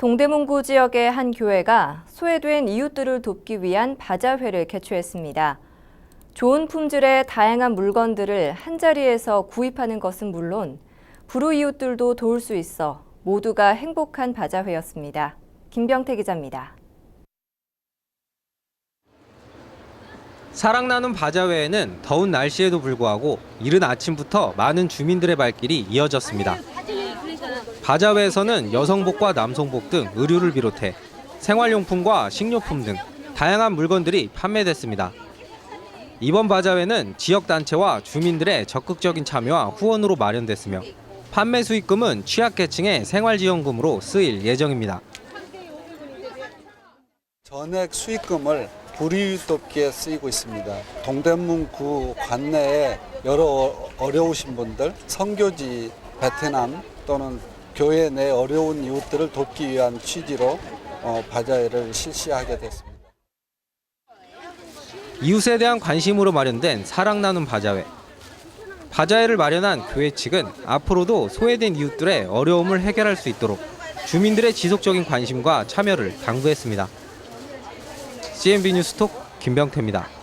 동대문구 지역의 한 교회가 소외된 이웃들을 돕기 위한 바자회를 개최했습니다. 좋은 품질의 다양한 물건들을 한자리에서 구입하는 것은 물론 불우 이웃들도 도울 수 있어 모두가 행복한 바자회였습니다. 김병태 기자입니다. 사랑 나눔 바자회에는 더운 날씨에도 불구하고 이른 아침부터 많은 주민들의 발길이 이어졌습니다. 바자회에서는 여성복과 남성복 등 의류를 비롯해 생활용품과 식료품 등 다양한 물건들이 판매됐습니다. 이번 바자회는 지역 단체와 주민들의 적극적인 참여와 후원으로 마련됐으며 판매 수익금은 취약계층의 생활지원금으로 쓰일 예정입니다. 전액 수익금을 불이웃 돕기에 쓰이고 있습니다. 동대문구 관내에 여러 어려우신 분들, 선교지 베트남 또는 교회 내 어려운 이웃들을 돕기 위한 취지로 어, 바자회를 실시하게 됐습니다. 이웃에 대한 관심으로 마련된 사랑 나눔 바자회. 바자회를 마련한 교회 측은 앞으로도 소외된 이웃들의 어려움을 해결할 수 있도록 주민들의 지속적인 관심과 참여를 당부했습니다. CNB 뉴스톡 김병태입니다.